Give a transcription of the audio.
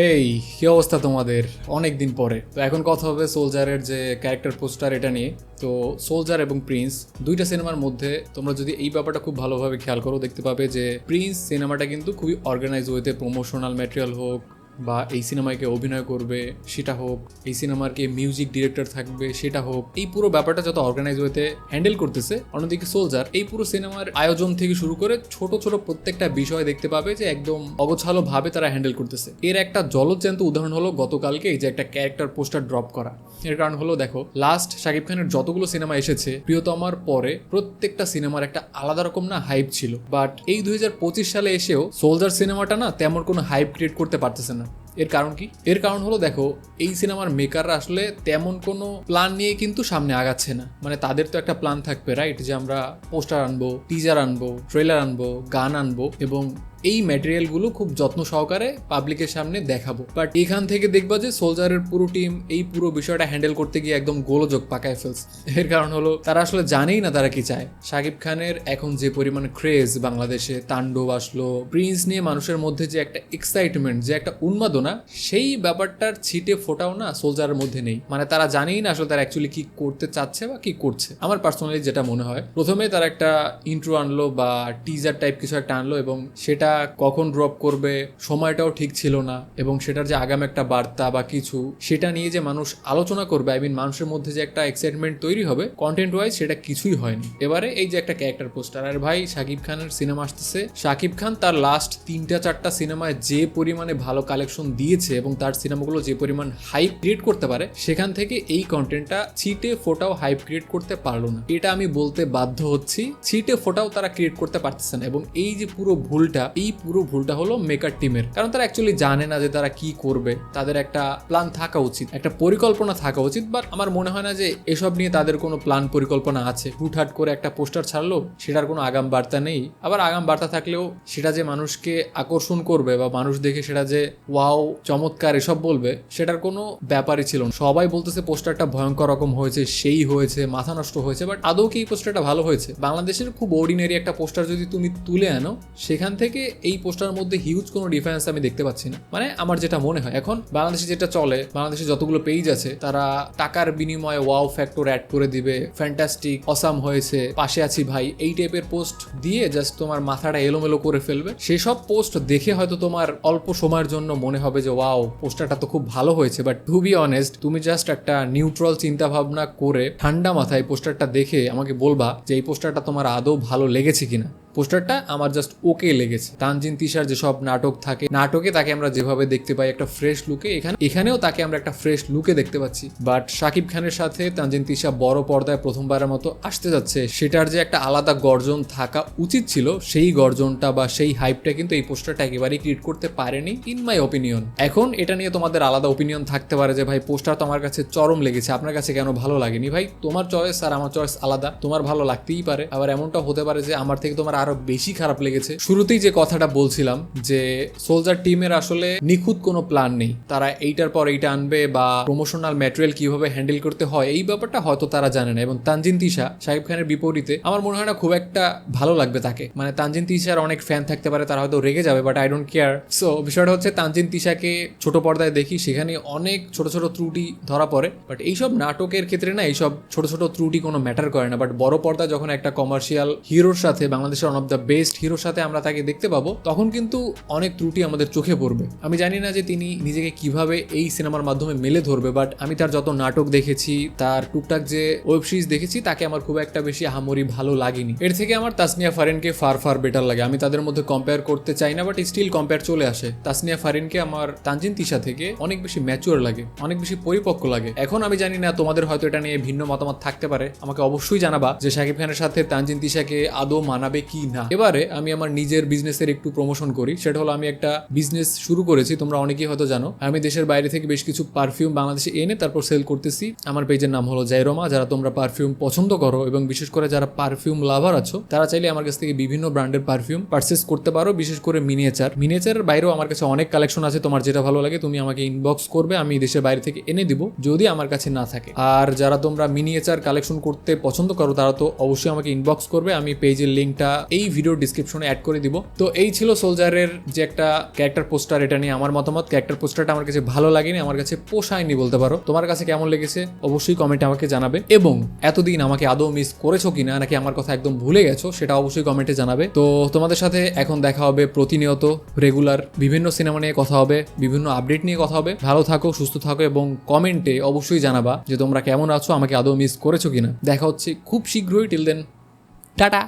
হেই কি অবস্থা তোমাদের? অনেক দিন পরে। তো এখন কথা হবে সোলজারের যে ক্যারেক্টার পোস্টার এটা নিয়ে। তো সোলজার এবং প্রিন্স দুইটা সিনেমার মধ্যে তোমরা যদি এই ব্যাপারটা খুব ভালোভাবে খেয়াল করো, দেখতে পাবে যে প্রিন্স সিনেমাটা কিন্তু খুবই অর্গানাইজ ওয়েতে প্রমোশনাল ম্যাটেরিয়াল হোক বা এই সিনেমায় কে অভিনয় করবে, সেটা হোক। এই সিনেমার কে মিউজিক ডিরেক্টর থাকবে, সেটা হোক। এই পুরো ব্যাপারটা যত অর্গানাইজ ওয়েতে হ্যান্ডেল করতেছে, অন্যদিকে সোলজার এই পুরো সিনেমার আয়োজন থেকে শুরু করে ছোট ছোট প্রত্যেকটা বিষয় দেখতে পাবে যে একদম অগোছালো ভাবে তারা হ্যান্ডেল করতেছে। এর একটা জলজ্যান্ত উদাহরণ হলো গতকালকে এই যে একটা ক্যারেক্টার পোস্টার ড্রপ করা। এর কারণ হলো দেখো লাস্ট শাকিব খানের যতগুলো সিনেমা এসেছে, প্রিয়তমার পরে প্রত্যেকটা সিনেমার একটা আলাদা রকম না হাইপ ছিল। বাট এই দুই হাজার পঁচিশ সালে এসেও সোলজার সিনেমাটা না তেমন কোনো হাইপ ক্রিয়েট করতে পারতেছে না। এর কারণ কি? এর কারণ হলো দেখো, এই সিনেমার মেকাররা আসলে তেমন কোনো প্ল্যান নিয়ে কিন্তু সামনে আগাচ্ছে না। মানে তাদের তো একটা প্ল্যান থাকবে রাইট যে আমরা পোস্টার আনব টিজার আনব ট্রেলার আনব, গান আনব এবং এই ম্যাটেরিয়ালগুলো খুব যত্ন সহকারে পাবলিকের সামনে দেখাবো। বাট এখান থেকে দেখবা যে সোলজারের পুরো টিম এই পুরো বিষয়টা হ্যান্ডেল করতে গিয়ে একদম গোলযোগ পাকায় ফেলছে। এর কারণ হলো, তারা আসলে জানেই না তারা কি চায়। শাকিব খানের এখন যে পরিমাণ ক্রেজ বাংলাদেশে, তাণ্ডব আসলো প্রিন্স নিয়ে মানুষের মধ্যে যে একটা এক্সাইটমেন্ট যে একটা উন্মাদনা, সেই ব্যাপারটার ছিটে ফোটাও না সোলজারের মধ্যে নেই। মানে তারা জানেই না আসলে তারা অ্যাকচুয়ালি কি করতে চাচ্ছে বা কি করছে। আমার পার্সোনালি যেটা মনে হয়, প্রথমে তারা একটা ইন্ট্রো আনলো বা টিজার টাইপ কিছু একটা আনলো এবং সেটা কখন ড্রপ করবে, সময়টাও ঠিক ছিল না এবং সেটার যে আগাম একটা বার্তা বা কিছু, সেটা নিয়ে যে মানুষ আলোচনা করবে আই মিন মানুষের মধ্যে যে একটা এক্সাইটমেন্ট তৈরি হবে কন্টেন্ট ওয়াইজ সেটা কিছুই হয়নি। এবারে এই যে একটা ক্যারেক্টার পোস্টার আর ভাই শাকিব খানের সিনেমা আসতেছে। শাকিব খান তার লাস্ট তিনটা চারটা সিনেমায় যে পরিমাণে ভালো কালেকশন দিয়েছে এবং তার সিনেমাগুলো যে পরিমাণ হাইপ ক্রিয়েট করতে পারে, সেখান থেকে এই কন্টেন্টটা ছিটে ফোটাও হাইপ ক্রিয়েট করতে পারল না। এটা আমি বলতে বাধ্য হচ্ছি, ছিটে ফোটাও তারা ক্রিয়েট করতে পারতেছে না এবং এই যে পুরো ভুলটা, এই পুরো ভুলটা হলো মেকার টিমের কারণ তারা অ্যাকচুয়ালি জানে না যে তারা কি করবে। তাদের একটা প্ল্যান থাকা উচিত। একটা পরিকল্পনা থাকা উচিত বাট আমার মনে হয় না যে এসব নিয়ে তাদের কোনো প্ল্যান পরিকল্পনা আছে। হুটহাট করে একটা পোস্টার ছাড়লো, সেটার কোনো আগাম বার্তা নেই। আবার আগাম বার্তা থাকলেও সেটা যে মানুষকে আকর্ষণ করবে বা মানুষ দেখে সেটা যে ওয়াও চমৎকার এসব বলবে, সেটার কোনো ব্যাপারই ছিল না। সবাই বলতেছে পোস্টারটা ভয়ঙ্কর রকম হয়েছে, সেই হয়েছে, মাথা নষ্ট হয়েছে বাট আদৌ কি এই পোস্টারটা ভালো হয়েছে? বাংলাদেশের খুব অর্ডিনারি একটা পোস্টার যদি তুমি তুলে আনো, সেখান থেকে এই পোস্টার মধ্যে হিউজ কোনো ডিফারেন্স আমি দেখতে পাচ্ছি না। মানে আমার যেটা মনে হয়, এখন বাংলাদেশে যেটা চলে, বাংলাদেশে যতগুলো পেজ আছে, তারা টাকার বিনিময়ে ওয়াও ফ্যাক্টর অ্যাড করে দিবে। ফ্যান্টাস্টিক অসাম হয়েছে, পাশে আছি ভাই। এই টাইপের পোস্ট দিয়ে জাস্ট তোমার মাথাটা এলোমেলো করে ফেলবে। সেসব পোস্ট দেখে হয়তো তোমার অল্প সময়ের জন্য মনে হবে যে ওয়াও পোস্টারটা তো খুব ভালো হয়েছে। বাট টু বি অনেস্ট তুমি জাস্ট একটা নিউট্রাল চিন্তা ভাবনা করে ঠান্ডা মাথায় পোস্টারটা দেখে আমাকে বলবা যে, এই পোস্টারটা তোমার আদৌ ভালো লেগেছে কিনা? পোস্টারটা আমার জাস্ট ওকে লেগেছে। তানজিন তিশার যেসব নাটক থাকে, নাটকে তাকে আমরা যেভাবে দেখতে পাই, একটা ফ্রেশ লুকে এখানে এখানেও তাকে আমরা একটা ফ্রেশ লুকে দেখতে পাচ্ছি। বাট শাকিব খানের সাথে তানজিন তিশা বড় পর্দায় প্রথমবারের মতো আসতে যাচ্ছে। সেটার যে একটা আলাদা গর্জন থাকা উচিত ছিল, সেই গর্জনটা বা সেই হাইপটা কিন্তু এই পোস্টারটা একেবারেই ক্রিয়েট করতে পারেনি ইন মাই ওপিনিয়ন এখন এটা নিয়ে তোমাদের আলাদা ওপিনিয়ন থাকতে পারে যে, ভাই, পোস্টার তো আমার কাছে চরম লেগেছে, আপনার কাছে কেন ভালো লাগেনি? ভাই, তোমার চয়েস আর আমার চয়েস আলাদা। তোমার ভালো লাগতেই পারে। আবার এমনটা হতে পারে যে, আমার থেকে তোমার আরও বেশি খারাপ লেগেছে। শুরুতেই যে কথাটা বলছিলাম যে সোলজার টিমের আসলে নিখুঁত কোনো প্ল্যান নেই। তারা এইটার পর এইটা আনবে বা প্রমোশনাল ম্যাটেরিয়াল কীভাবে হ্যান্ডেল করতে হয়, এই ব্যাপারটা হয়তো তারা জানে না। এবং তানজিন তিশা শাহিব খানের বিপরীতে আমার মনে হয় না খুব একটা ভালো লাগবে তাকে। মানে তানজিন তিশার অনেক ফ্যান থাকতে পারে, তারা হয়তো রেগে যাবে but I don't care so বিষয়টা হচ্ছে তানজিন তিশাকে ছোট পর্দায় দেখি, সেখানে অনেক ছোট ছোট ত্রুটি ধরা পড়ে। বাট এইসব নাটকের ক্ষেত্রে না, এইসব ছোট ছোট ত্রুটি কোনো ম্যাটার করে না। বাট বড় পর্দায় যখন একটা কমার্শিয়াল হিরোর সাথে, বাংলাদেশের ওয়ান অফ দ্য বেস্ট হিরোর সাথে আমরা তাকে দেখতে পাবো, তখন কিন্তু অনেক ত্রুটি আমাদের চোখে পড়বে। আমি জানি না যে তিনি নিজেকে কীভাবে এই সিনেমার মাধ্যমে মেলে ধরবে বাট আমি তার যত নাটক দেখেছি, তার টুকটাক যে ওয়েব সিরিজ দেখেছি, তাকে আমার খুব একটা বেশি আহামরি ভালো লাগেনি। এর থেকে আমার তাসনিয়া ফারিনকে ফার ফার বেটার লাগে। আমি তাদের মধ্যে কম্পেয়ার করতে চাই না বাট স্টিল কম্পেয়ার চলে আসে। তাসনিয়া ফারিনকে আমার তানজিন তিশা থেকে অনেক বেশি ম্যাচিওর লাগে, অনেক বেশি পরিপক্ক লাগে। এখন আমি জানি না তোমাদের হয়তো এটা নিয়ে ভিন্ন মতামত থাকতে পারে। আমাকে অবশ্যই জানাবা যে শাকিব খানের সাথে তানজিন তিশাকে আদৌ মানাবে কি না। এবারে আমি আমার নিজের বিজনেসের একটু প্রমোশন করি, সেটা হলো আমি একটা বিজনেস শুরু করেছি, তোমরা অনেকেই হয়তো জানো। আমি দেশের বাইরে থেকে বেশ কিছু পারফিউম বাংলাদেশে এনে তারপর সেল করতেছি। আমার পেজের নাম হলো জাইরোমা যারা তোমরা পারফিউম পছন্দ করো এবং বিশেষ করে যারা পারফিউম লাভার আছো, তারা চাইলে আমার কাছ থেকে বিভিন্ন ব্র্যান্ডের পারফিউম পারচেস করতে পারো, বিশেষ করে মিনিয়েচার মিনিয়েচারের বাইরেও আমার কাছে অনেক কালেকশন আছে, তোমার যেটা ভালো লাগে তুমি আমাকে ইনবক্স করবে, আমি দেশের বাইরে থেকে এনে দিব, যদি আমার কাছে না থাকে। আর যারা তোমরা মিনিয়েচার কালেকশন করতে পছন্দ করো, তারা তো অবশ্যই আমাকে ইনবক্স করবে, আমি পেজের লিঙ্কটা এই ভিডিও ডিসক্রিপশনে অ্যাড করে দিব। তো এই ছিল সোলজারের যে একটা ক্যারেক্টার পোস্টার, এটা নিয়ে আমার মতামত। ক্যারেক্টার পোস্টারটা আমার কাছে ভালো লাগেনি, আমার কাছে পোষায়নি বলতে পারো। তোমার কাছে কেমন লেগেছে? অবশ্যই কমেন্টে আমাকে জানাবে। এবং এতদিন আমাকে আদৌ মিস করেছ কিনা, নাকি আমার কথা একদম ভুলে গেছো, সেটা অবশ্যই কমেন্টে জানাবে। তো তোমাদের সাথে এখন দেখা হবে প্রতিনিয়ত রেগুলার বিভিন্ন সিনেমা নিয়ে কথা হবে, বিভিন্ন আপডেট নিয়ে কথা হবে। ভালো থাকো, সুস্থ থাকো, এবং কমেন্টে অবশ্যই জানাবা যে তোমরা কেমন আছো, আমাকে আদৌ মিস করেছ কিনা। দেখা হচ্ছে খুব শীঘ্রই। Till then tata!